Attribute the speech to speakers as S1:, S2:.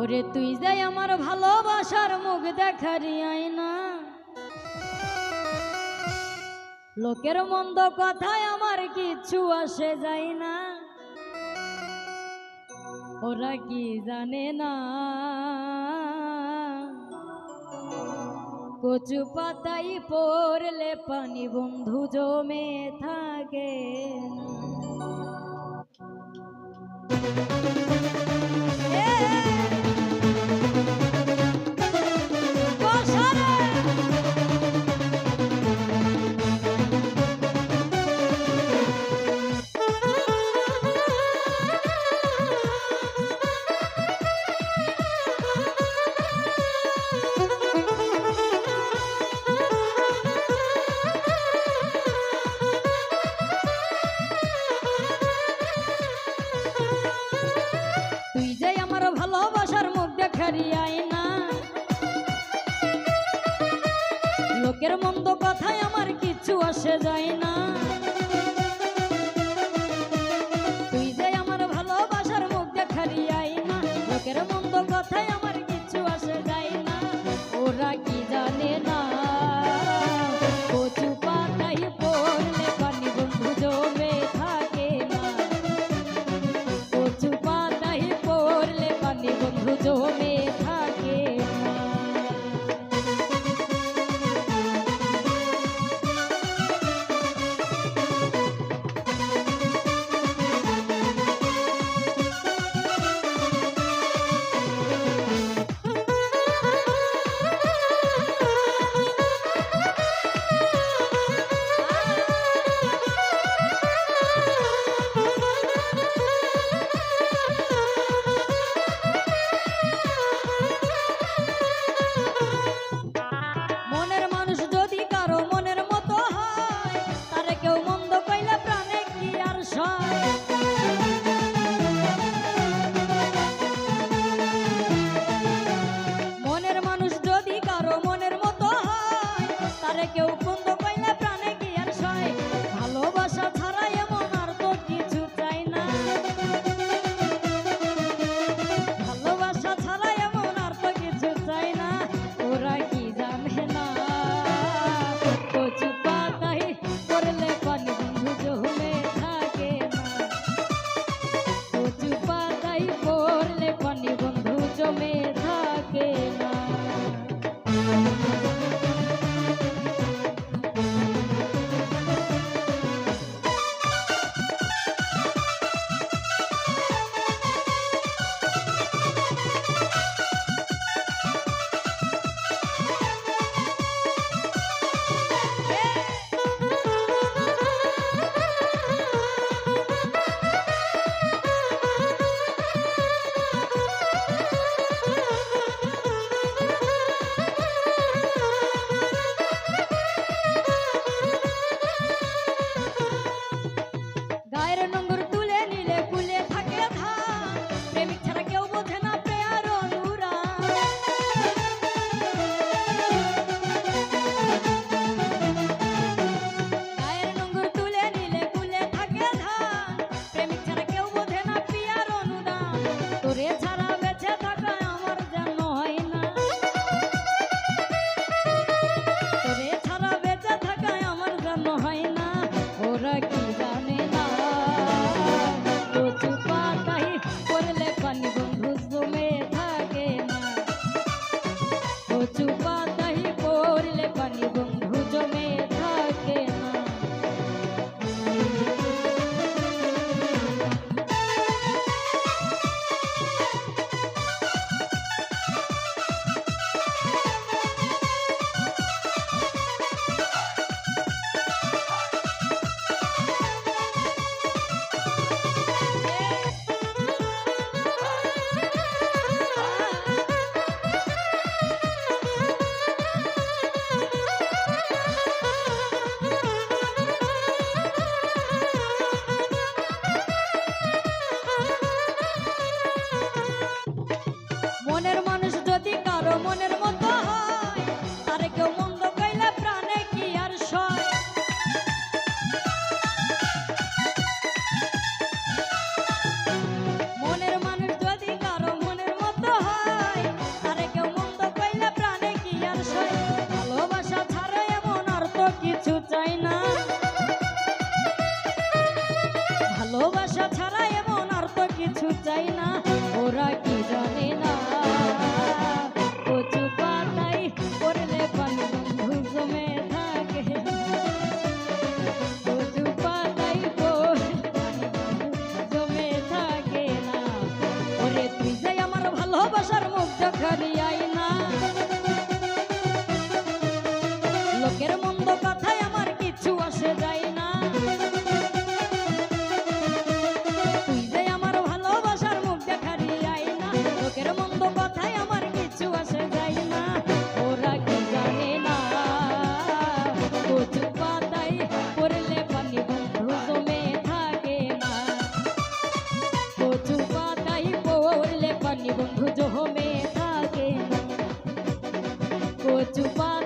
S1: ওরে তুই যাই আমার ভালোবাসার মুখ দেখারি আয়না। লোকের মন্দ কথায় আমার কিচ্ছু আসে যায় না। ওরা কি জানে না? কচু পাতাই পড়লে পানি বন্ধু জমে থাকে না। লোকের মন্দ কথায় আমার কিছু আসে যায় না। তুই যে আমার ভালোবাসার মুখ দেখারিয়াই না, লোকের মন্দ কথায় আমার কিছু আসে যায় না। ওরা কি জানে না? ভালোবাসা ছাড়া এমন আর তো কিছু চাই না। ওরা কি কচু পাতায়